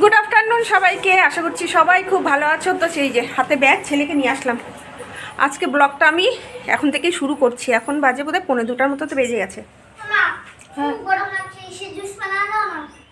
Good afternoon সবাইকে। আশা করছি সবাই খুব ভালো আছো। তো সেই যে হাতে ব্যাগ ছেলেকে নিয়ে আসলাম। আজকে ব্লগটা আমি এখন থেকে শুরু করছি। এখন বাজে বোধহয় পনেরো দুটার মতো তো বেজে গেছে। হ্যাঁ।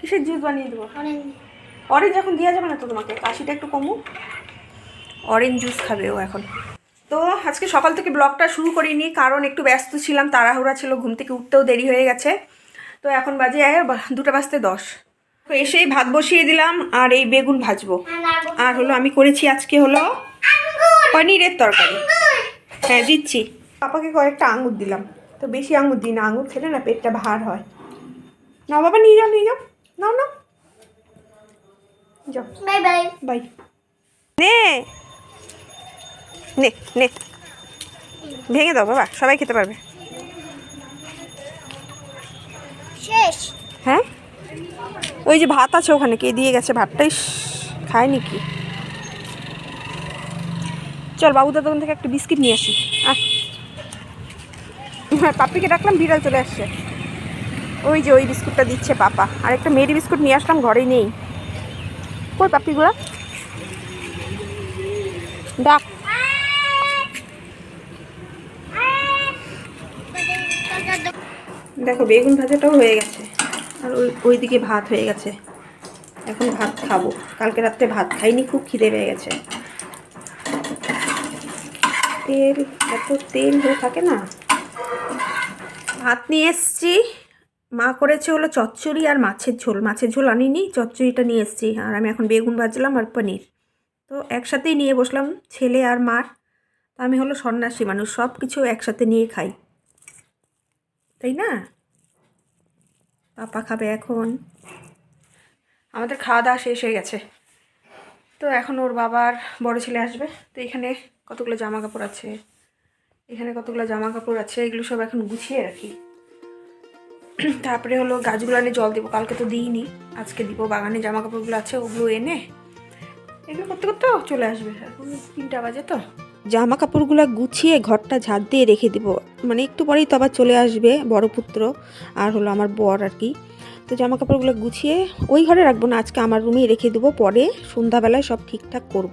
কিসের জুস বানিয়ে দেবো? অরেঞ্জ এখন দেওয়া যাবে না তো তোমাকে। কাশিটা একটু কমুক। অরেঞ্জ জুস খাবে ও এখন। তো আজকে সকাল থেকে ব্লগটা শুরু করিনি কারণ একটু ব্যস্ত ছিলাম তাড়াহুড়া ছিল ঘুম থেকে উঠতেও দেরি হয়ে গেছে। তো এখন বাজে দুটো বাজতে দশ। এসেই ভাত বসিয়ে দিলাম আর এই বেগুন ভাজবো। আর হলো আমি করেছি আজকে হলো পনিরের তরকারি। হ্যাঁ দিচ্ছি। পাপাকে কয়েকটা আঙুর দিলাম। তো বেশি আঙুর দিই না আঙুর খেলে না পেটটা ভার হয়। না বাবা নিয়ে যাও নিয়ে যাও। নাও না যাও। Bye bye. বাই। নে। নে নে। ভেঙে দাও বাবা সবাই খেতে পারবে। শেষ। হ্যাঁ? ওই যে ভাত আছে ওখানে, কে দিয়ে গেছে ভাতটাই খায় নাকি চল বাবুদার দোকান থেকে একটা বিস্কিট নিয়ে আসি। হ্যাঁ পাপ্পিকে ডাকলাম, বিড়াল চলে আসছে। ওই যে ওই বিস্কুটটা দিচ্ছে পাপা। আর একটা মেরি বিস্কুট নিয়ে আসলাম, ঘরেই নেই। কই পাপ্পিগুলা? ডাক। দেখো, বেগুন ভাজাটাও হয়ে গেছে। আর ওই ওইদিকে ভাত হয়ে গেছে। এখন ভাত খাব। কালকে রাত্রে ভাত খাইনি, খুব খিদে পেয়ে গেছে। তেল, এত তেল হয়ে থাকে না। ভাত নিয়ে এসছি। মা করেছে হলো চচ্চড়ি আর মাছের ঝোল। মাছের ঝোল আনিনি, চচ্চড়িটা নিয়ে এসছি। আর আমি এখন বেগুন ভাজলাম আর পনির। তো একসাথেই নিয়ে বসলাম, ছেলে আর মার। তা আমি হলো সন্ন্যাসী মানুষ সব কিছু একসাথে নিয়ে খাই। তাই না? পাপা খাবে এখন। আমাদের খাওয়া দাওয়া শেষ হয়ে গেছে। তো এখন ওর বাবার বড় ছেলে আসবে। তো এখানে কতগুলো জামা কাপড় আছে? এখানে কতগুলো জামা কাপড় আছে? এগুলো সব এখন গুছিয়ে রাখি। তারপরে হলো গাছগুলো এনে জল দেবো। কালকে তো দিইনি। আজকে দিব। বাগানে জামা কাপড়গুলো আছে, ওগুলো এনে এগুলো করতে করতে চলে আসবে। এখন তিনটা বাজে তো। জামা কাপড়গুলো গুছিয়ে ঘরটা ঝাঁট দিয়ে রেখে দিব। মানে একটু পরেই তো আবার চলে আসবে বড় পুত্র, আর হলো আমার বর আর কি। তো জামা কাপড়গুলো গুছিয়ে ওই ঘরে রাখব না, আজকে আমার রুমেই রেখে দেবো, পরে সন্ধ্যাবেলায় সব ঠিকঠাক করব।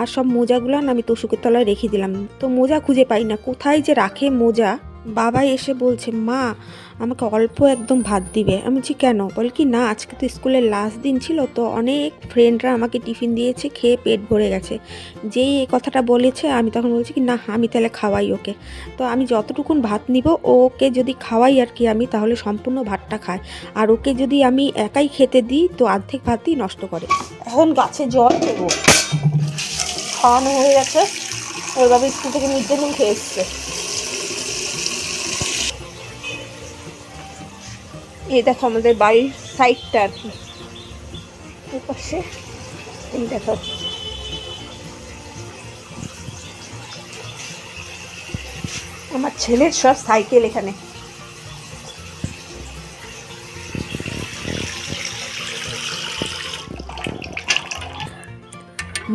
আর সব মোজাগুলো আমি তোষুকের তলায় রেখে দিলাম। তো মোজা খুঁজে পাই না, কোথায় যে রাখে মোজা বাবা এসে বলছে, মা, আমাকে অল্প একদম ভাত দিবে। আমি বলছি, কেন? বল কি, না, আজকে তো স্কুলের লাস্ট দিন ছিল, তো অনেক ফ্রেন্ডরা আমাকে টিফিন দিয়েছে, খেয়ে পেট ভরে গেছে। যেই এই কথাটা বলেছে, আমি তখন বলছি কি, না, আমি তাহলে খাওয়াই ওকে। তো আমি যতটুকুন ভাত নিব, ওকে যদি খাওয়াই আর কি আমি, তাহলে সম্পূর্ণ ভাতটা খায়। আর ওকে যদি আমি একাই খেতে দিই, তো অর্ধেক ভাতই নষ্ট করে। এখন গাছে জল দেবো। খাওয়ানো হয়ে গেছে। ওইভাবে স্কুল থেকে মিড ডে মিল খেয়ে এসছে। এই দেখো আমাদের বাড়ির সাইডটা আর কি। এই দেখো। আমার ছেলের সব সাইকেল এখানে।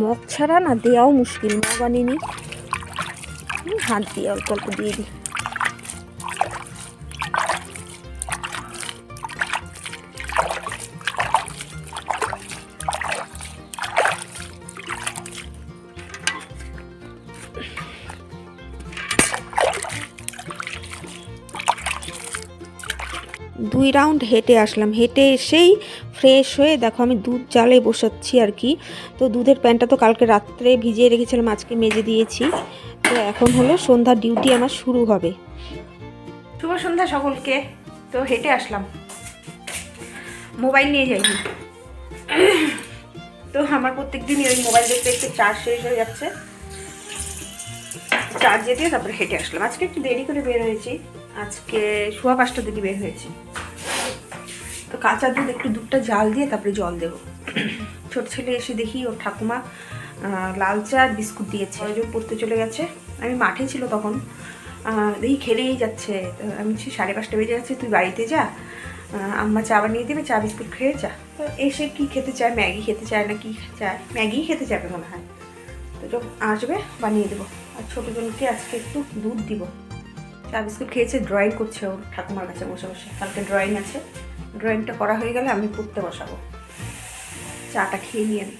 মগ ছাড়া না দেওয়াও মুশকিল, মগ আনিনি। হাত দিয়ে অল্প অল্প দিয়ে দিই। দুই রাউন্ড হেঁটে আসলাম। হেঁটে এসেই ফ্রেশ হয়ে দেখো আমি দুধ জালে বসাচ্ছি আর কি। তো দুধের প্যানটা তো কালকে রাত্রে ভিজিয়ে রেখেছিলাম, আজকে মেজে দিয়েছি। তো এখন হলো সন্ধ্যার ডিউটি আমার শুরু হবে। শুভ সন্ধ্যা সকলকে। তো হেঁটে আসলাম। মোবাইল নিয়ে যাইনি তো আমার প্রত্যেক দিনই ওই মোবাইল দেখতে দেখতে চার্জ শেষ হয়ে যাচ্ছে। চার্জে দিয়ে তারপরে হেঁটে আসলাম। আজকে একটু দেরি করে বের হয়েছি। আজকে সোয়া পাঁচটার দিকে বের হয়েছি। তো কাঁচা দুধ একটু দুধটা জাল দিয়ে তারপরে জল দেবো। ছোট ছেলে এসে দেখি ওর ঠাকুমা লাল চা আর বিস্কুট দিয়েছে ওই পড়তে চলে গেছে। আমি মাঠে ছিল তখন। দেখি খেলেই যাচ্ছে। আমি বলছি, সাড়ে পাঁচটা বেজে যাচ্ছে তুই বাড়িতে যা। আম্মা চা বানিয়ে দেবে চা বিস্কুট খেয়ে যা। তো এসে কি খেতে চায় ম্যাগি খেতে চায় না কি চায়? ম্যাগি খেতে চাবে মনে হয়। তো যখন আসবে বানিয়ে দেবো। আর ছোটো জনকে আজকে একটু দুধ দিব। চা বিস্কুট খেয়েছে ড্রয়িং করছে ওর ঠাকুমার কাছে বসে বসে। কালকে ড্রয়িং আছে। ড্রয়িংটা করা হয়ে গেলে আমি পড়তে বসাবো। চাটা খেয়ে নিয়ে আমি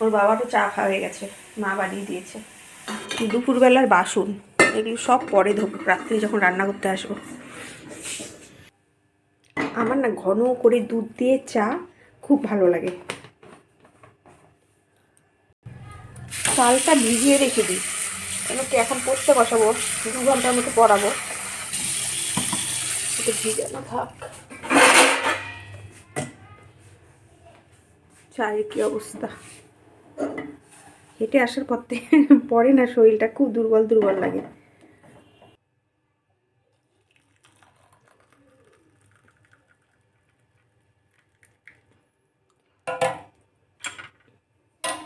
ওর বাবারও চা খাওয়া হয়ে গেছে, মা বানিয়ে দিয়েছে। দুপুরবেলার বাসন, এগুলো সব পরে ধোবো, রাত্রে যখন রান্না করতে আসব। আমার না ঘন করে দুধ দিয়ে চা খুব ভালো লাগে। চালটা ভিজিয়ে রেখে দিই। কেন কি এখন পড়তে বসাবো, দু ঘণ্টার মতো পড়াবো। একটু থাক। চায়ের কি অবস্থা? হেঁটে আসার পর পরে না, শরীরটা খুব দুর্বল দুর্বল লাগে।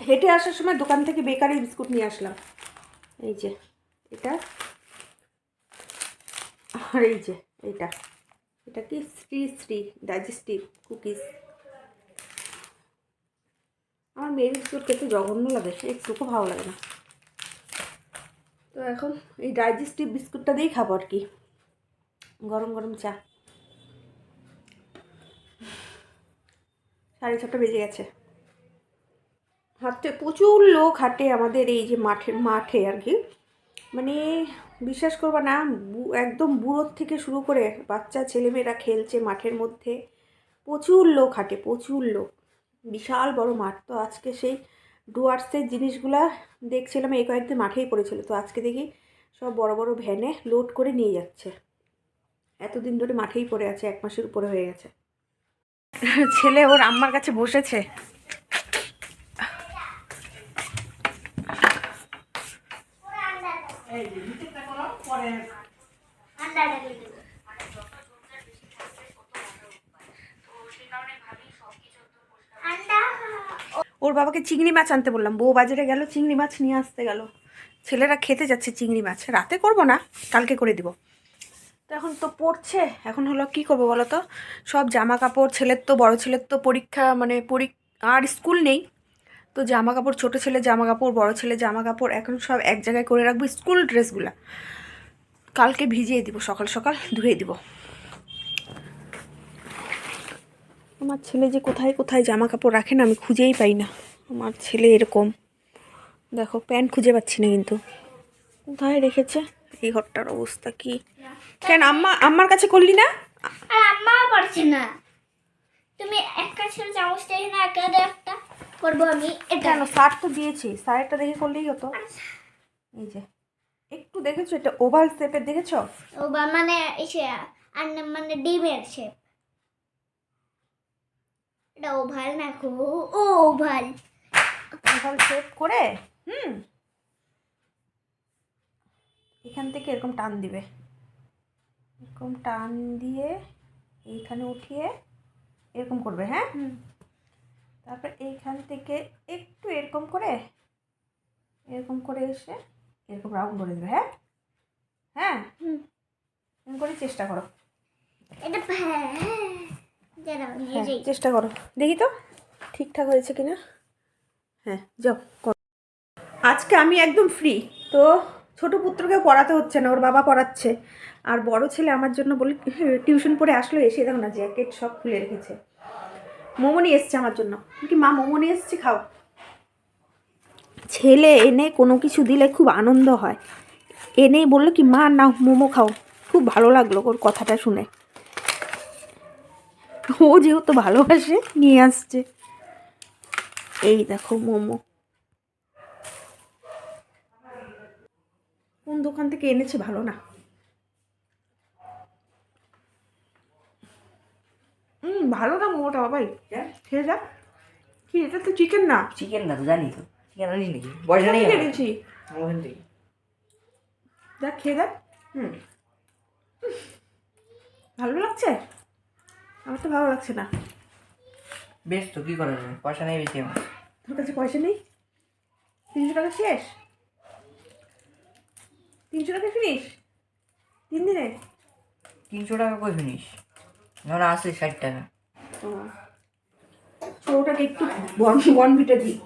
হেঁটে আসার সময় দোকান থেকে বেকারি বিস্কুট নিয়ে আসলাম। এই যে, এটা। আর এই যে এইটা এটা কি? Shri Shri digestive cookies. আমার মেয়ের বিস্কুট খেতে জঘন্য লাগে একটুকু ভালো লাগে না। তো এখন এই ডাইজেস্টিভ বিস্কুটটা দিয়েই খাব আর কি। গরম গরম চা। সাড়ে ছটা বেজে গেছে। হাঁটতে, প্রচুর লোক হাঁটে আমাদের এই যে মাঠের মাঠে আর কি। মানে বিশ্বাস করবা না একদম বুড়োর থেকে শুরু করে বাচ্চা, ছেলেমেয়েরা খেলছে মাঠের মধ্যে। প্রচুর লোক হাঁটে, প্রচুর লোক। বিশাল বড় মাঠ। তো আজকে সেই ডুয়ার্সের জিনিসগুলা দেখছিলাম, এই কয়েকদিন মাঠেই পড়েছিল। তো আজকে দেখি সব বড় বড় ভ্যানে লোড করে নিয়ে যাচ্ছে। এতদিন ধরে মাঠেই পড়ে আছে, এক মাসের উপরে হয়ে গেছে। ছেলে ওর আম্মার কাছে বসেছে। আন্ডাটা দিয়ে দেবো। ওর বাবাকে চিংড়ি মাছ আনতে বললাম। বউ বাজারে গেল চিংড়ি মাছ নিয়ে আসতে গেল। ছেলেরা খেতে যাচ্ছে চিংড়ি মাছ। রাতে করব না কালকে করে দিব। তো এখন তো পড়ছে এখন হলো কি করব বলো তো? সব জামা কাপড় ছেলের তো বড় ছেলের তো পরীক্ষা মানে পরীক্ষা আর স্কুল নেই। তো জামা কাপড় ছোটো ছেলে জামা কাপড় বড় ছেলে জামা কাপড় এখন সব এক জায়গায় করে রাখব স্কুল ড্রেসগুলো। কালকে ভিজিয়ে দিব সকাল সকাল ধুয়ে দিব। আমার ছেলে যে কোথায় কোথায় জামা কাপড় রাখে না আমি খুঁজেই পাই না। আমার ছেলে এরকম। দেখো প্যান্ট খুঁজে পাচ্ছি না কিন্তু। কোথায় রেখেছে? এই ঘরটার অবস্থা কি? কেন আম্মা আম্মার কাছে করলি না? আর আম্মাও পারছে না। তুমি এক কাজ করে চামচটা এখানে একা দে একটা। করব আমি এটা। কেন শার্ট তো দিয়েছি। শার্টটা দেখে করলেই হতো। এই যে। একটু দেখেছ? এটা ওভাল শেপের দেখেছ? ও বা মানে এসে আর মানে ডিমের শেপ এটা ওভাল না ও ওভাল। ওভাল শেপ করে হুম। এখান থেকে এরকম টান দিবে। এরকম টান দিয়ে এইখানে উঠিয়ে এরকম করবে হ্যাঁ? তারপর এইখান থেকে একটু এরকম করে এরকম করে এসে এরকম রাউন্ড করে দেবে হ্যাঁ? হ্যাঁ? হুম। এরকম করে চেষ্টা করো। নিয়ে হ্যাঁ চেষ্টা করো। দেখি তো ঠিকঠাক হয়েছে কিনা? হ্যাঁ যাও করো। আজকে আমি একদম ফ্রি তো ছোট পুত্রকে পড়াতে হচ্ছে না ওর বাবা পড়াচ্ছে। আর বড় ছেলে আমার জন্য বলে টিউশন পড়ে আসলো এসে দেখো না জ্যাকেট সব খুলে রেখেছে। মোমো নিয়ে এসছে আমার জন্য। কি মা মোমো নিয়ে এসছি খাও। ছেলে এনে কোনো কিছু দিলে খুব আনন্দ হয়। এনেই বলল কি, মা না মোমো খাও। খুব ভালো লাগল ওর কথাটা শুনে। ও যেহেতু ভালোবাসে, নিয়ে আসছে। এই দেখো মোমো। কোন দোকান থেকে এনেছে ভালো না। হুম ভালো না মোমোটা, বাবাই। খেয়ে যা কি, এটা তো চিকেন না। চিকেন না তো, জানি তো। আনিস নাকি পয়সা নেই। এনেছি ওখান থেকে যা খেয়ে দেখ। হুম। ভালো লাগছে? আমার তো ভালো লাগছে না। বেশ তো কি করা যাবে পয়সা নেই বেশি আমার। তোর কাছে পয়সা নেই? তিনশো টাকা শেষ? তিনশো টাকা ফিনিস তিন দিনে? তিনশো টাকা কই ফিনিস এখন আছে ষাট টাকা। ছোটোটাকে একটু বন বনভিটা দিই।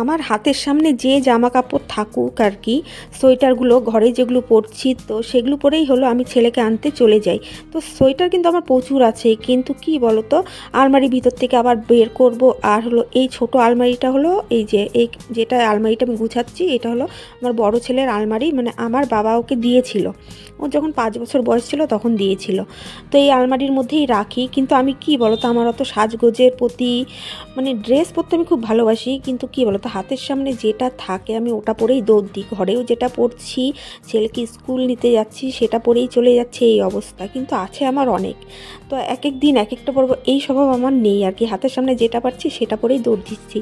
আমার হাতের সামনে যে জামা কাপড় থাকুক আর কি, সোয়েটারগুলো ঘরে যেগুলো পরছি, তো সেগুলো পরেই হলো আমি ছেলেকে আনতে চলে যাই। তো সোয়েটার কিন্তু আমার প্রচুর আছে, কিন্তু কি বলো তো আলমারির ভিতর থেকে আবার বের করব। আর হলো এই ছোট আলমারিটা হলো, এই যে, এই যেটা আলমারিটা আমি গুছাচ্ছি, এটা হলো আমার বড় ছেলের আলমারি মানে আমার বাবা ওকে দিয়েছিল। ও যখন পাঁচ বছর বয়স ছিল তখন দিয়েছিল। তো এই আলমারির মধ্যেই রাখি। কিন্তু আমি কি বলো তো আমার অত সাজগোজের প্রতি মানে ড্রেস পরতে আমি খুব ভালোবাসি। কিন্তু কি বলো তো হাতের সামনে যেটা থাকে, আমি ওটা পরেই দৌড় দিই। ঘরেও যেটা পরছি, ছেলেকে স্কুল নিতে যাচ্ছি, সেটা পরেই চলে যাচ্ছে এই অবস্থা। কিন্তু আছে আমার অনেক। তো এক এক দিন এক একটা পর্ব, এই স্বভাব আমার নেই আর কি। হাতের সামনে যেটা পারছি, সেটা পরেই দৌড় দিচ্ছি।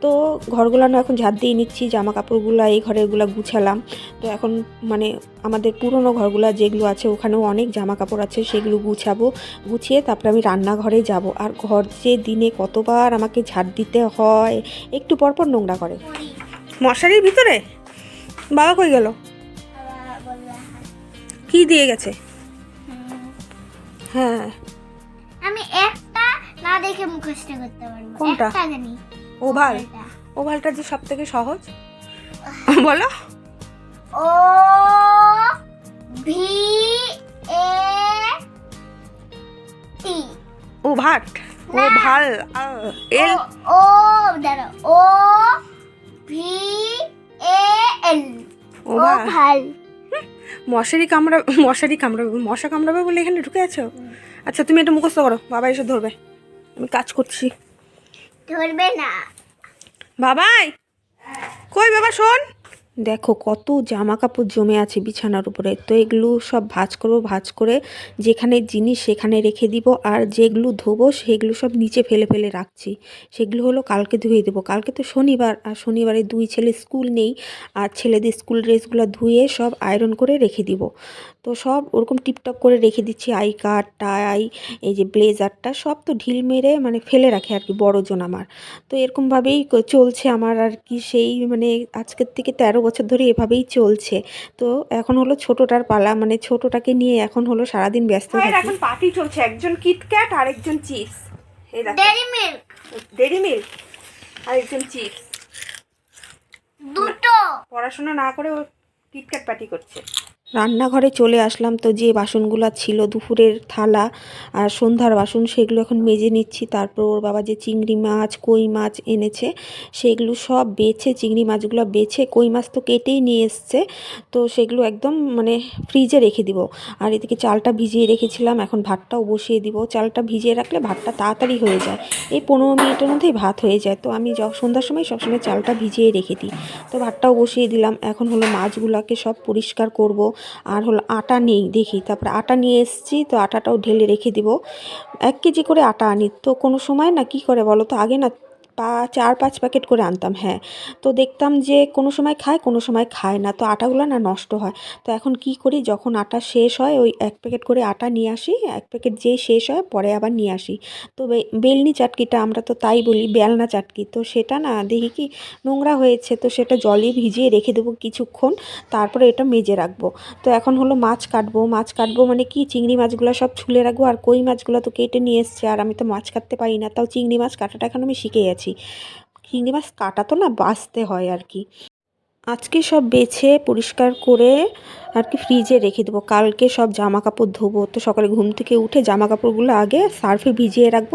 তো ঘরগুলানো এখন ঝাড় দিয়ে নিচ্ছি, জামা কাপড়গুলো, এই ঘরেগুলো গুছালাম। তো এখন মানে আমাদের পুরনো ঘরগুলো যেগুলো আছে ওখানেও অনেক জামা কাপড় আছে সেগুলো গুছাবো। গুছিয়ে তারপরে আমি রান্নাঘরে যাব। আর ঘর যে দিনে কতবার আমাকে ঝাড় দিতে হয় একটু পর পর নোংরা করে। মশারির ভিতরে? বাবা কই গেল? কি দিয়ে গেছে? হ্যাঁ। আমি একটা না দেখে মুখস্থ করতে পারব। কোনটা? জানি। ওভাল? ওভালটা যে সব থেকে সহজ বলো। ও ভি এ টি ওভাট ও ভালো। এল। ও ও ভি এ এল ও ভালো। মশারি কামড়া মশারি কামড়াবে মশা কামড়াবে বলে এখানে ঢুকে আছো? আচ্ছা তুমি এটা মুখস্থ করো। বাবা এসে ধরবে। আমি কাজ করছি। ধরবে না। বাবাই! কই বাবা শোন। দেখো, কত জামা কাপড় জমে আছে বিছানার উপরে। তো এগুলো সব ভাঁজ করব, ভাঁজ করে যেখানে জিনিস সেখানে রেখে দিব, আর যেগুলো ধোবো সেগুলো সব নিচে ফেলে ফেলে রাখছি। সেগুলো হলো কালকে ধুয়ে দেবো। কালকে তো শনিবার, আর শনিবারে দুই ছেলে স্কুল নেই, আর ছেলেদের স্কুল ড্রেসগুলো ধুয়ে সব আয়রন করে রেখে দিব। তো সব ওরকম টিপটপ করে রেখে দিচ্ছি, আই কার্ড, টাই, এই যে ব্লেজারটা, সব তো ঢিল মেরে মানে ফেলে রাখে আর কি, বড়জন আমার। তো এরকমভাবেই চলছে আমার আর কি, সেই মানে আজকের থেকে তেরো বছর ধরে এভাবেই চলছে। তো এখন হলো ছোটটার পালা মানে ছোটটাকে নিয়ে এখন হলো সারাদিন ব্যস্ত থাকি। এখন পার্টি চলছে। একজন কিটক্যাট আর একজন chips Dairy Milk Dairy Milk আর একজন চিপস দুটো। পড়াশোনা না করে ও কিটক্যাট পার্টি করছে। রান্নাঘরে চলে আসলাম তো, যে বাসনগুলো ছিল, দুপুরের থালা আর সন্ধ্যার বাসন, সেগুলো এখন মেজে নিচ্ছি। তারপর ওর বাবা যে চিংড়ি মাছ, কই মাছ এনেছে, সেগুলো সব বেছে, চিংড়ি মাছগুলো বেছে, কই মাছ তো কেটেই নিয়ে এসছে, তো সেগুলো একদম মানে ফ্রিজে রেখে দিব। আর এদিকে চালটা ভিজিয়ে রেখেছিলাম, এখন ভাতটাও বসিয়ে দিব। চালটা ভিজিয়ে রাখলে ভাতটা তাড়াতাড়ি হয়ে যায়। এই পনেরো মিনিটের মধ্যেই ভাত হয়ে যায়, তো আমি সন্ধ্যার সময় সবসময় চালটা ভিজিয়ে রেখে দিই। তো ভাতটাও বসিয়ে দিলাম। এখন হলো মাছগুলোকে সব পরিষ্কার করব। আর হলো আটা নেই, দেখি। তারপরে আটা নিয়ে এসছি, তো আটাটাও ঢেলে রেখে দিব। এক কেজি করে আটা আনি। তো কোনো সময় না কি করে বলো তো, আগে না পা চার, পাঁচ প্যাকেট করে আনতাম হ্যাঁ। তো দেখতাম যে কোনো সময় খায়, কোনো সময় খায় না। তো আটাগুলো না নষ্ট হয়। তো এখন কি করি? যখন আটা শেষ হয়, ওই এক প্যাকেট করে আটা নিয়ে আসি, এক প্যাকেট যেই শেষ হয়, পরে আবার নিয়ে আসি। তো বেলনি চাটকিটা আমরা তো তাই বলি, বেলনা চাটকি। তো সেটা না দেখি কি নোংরা হয়েছে, তো সেটা জলে ভিজিয়ে রেখে দেবো কিছুক্ষণ, তারপরে এটা মেজে রাখব। তো এখন হলো মাছ কাটবো। মাছ কাটবো মানে কি? চিংড়ি মাছগুলো সব ছুলে রাখব, আর কই মাছগুলো তো কেটে নিয়ে এসছে, আর আমি তো মাছ কাটতে পারি না। তাও চিংড়ি মাছ কাটাটা এখন আমি শিখে গেছি। চিংড়ি মাছ কাটা তো না বাছতে হয় আর কি। আজকে সব বেছে, পরিষ্কার করে আর কি ফ্রিজে রেখে দেবো। কালকে সব জামা কাপড় ধোবো। তো সকালে ঘুম থেকে উঠে জামা কাপড়গুলো আগে সার্ফে ভিজিয়ে রাখব।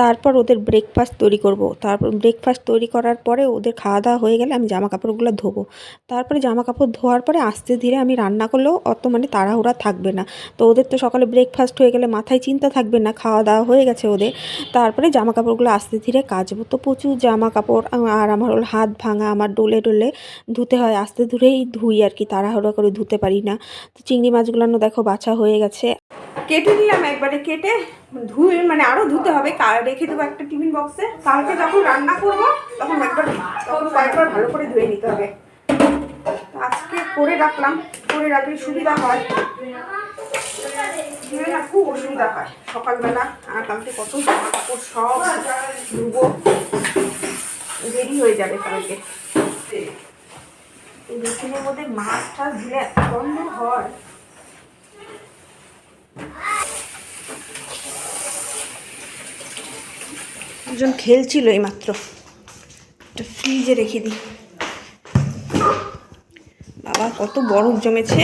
তারপর ওদের ব্রেকফাস্ট তৈরি করব। তারপর ব্রেকফাস্ট তৈরি করার পরে ওদের খাওয়া দাওয়া হয়ে গেলে আমি জামা কাপড়গুলো ধোবো। তারপরে জামা কাপড় ধোয়ার পরে আস্তে ধীরে আমি রান্না করলেও অত মানে তাড়াহুড়া থাকবে না। তো ওদের তো সকালে ব্রেকফাস্ট হয়ে গেলে মাথায় চিন্তা থাকবে না খাওয়া দাওয়া হয়ে গেছে ওদের। তারপরে জামা কাপড়গুলো আস্তে ধীরে কাচবো। তো প্রচুর জামা কাপড় আর আমার হাত ভাঙা, আমার ডোলে ডোলে ধুতে হয়, আস্তে ধীরেই ধুই আর কি, তাড়াহুড়া করে ধুতে পারি না। তো চিংড়ি মাছগুলো দেখো বাছা হয়ে গেছে। কেটে নিলাম একবারে, কেটে ধুয়ে মানে আরও ধুতে হবে। রেখে দেবো একটা টিফিন বক্সে কালকে যখন রান্না করব, তখন একবার, তখন কয়েকবার ভালো করে ধুয়ে নিতে হবে। আজকে করে রাখলাম, করে রাখলে সুবিধা হয়। ধুয়ে না, খুব অসুবিধা হয়। সকালবেলা, আর কালকে কত কাপড় সব ধুবো। দেরি হয়ে যাবে কালকে। এই মেশিনের মধ্যে মাছ টাছ দিলে এত গন্ধ হয়। একজন খেলছিল এইমাত্র। এটা ফ্রিজে রেখে দিই। বাবা কত বরফ জমেছে।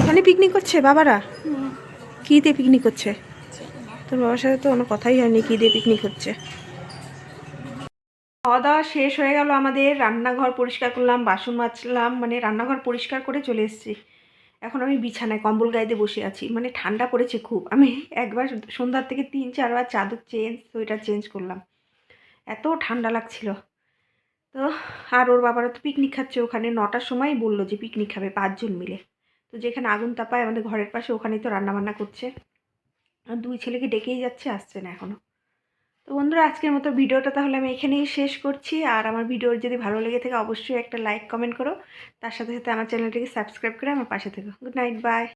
ওখানে পিকনিক করছে বাবারা? কী দিয়ে পিকনিক করছে? তোর বাবার সাথে তো আমার কথাই হয়নি কী দিয়ে পিকনিক হচ্ছে? খাওয়া দাওয়া শেষ হয়ে গেল আমাদের, রান্নাঘর পরিষ্কার করলাম, বাসন মাজলাম মানে রান্নাঘর পরিষ্কার করে চলে এসেছি। এখন আমি বিছানায় কম্বল দিয়ে বসে আছি মানে ঠান্ডা পড়েছে খুব। আমি একবার সন্ধ্যার থেকে তিন, চারবার চাদর চেঞ্জ, সোয়েটার চেঞ্জ করলাম। এত ঠান্ডা লাগছিল। তো আর ওর বাবারা তো পিকনিক খাচ্ছে ওখানে, নটার সময় বলল যে পিকনিক খাবে পাঁচজন মিলে। তো যেখানে আগুন তাপায় আমাদের ঘরের পাশে ওখানেই তো রান্নাবান্না করছে। আর দুই ছেলেকে ডেকেই যাচ্ছে, আসছে না এখনও তো বন্ধুরা, আজকের মতো ভিডিওটা তাহলে আমি এখানেই শেষ করছি। আর আমার ভিডিওর যদি ভালো লেগে থাকে, অবশ্যই একটা লাইক, কমেন্ট করো। তার সাথে সাথে আমার চ্যানেলটিকে সাবস্ক্রাইব করে আমার পাশে থেকো। Good night, bye.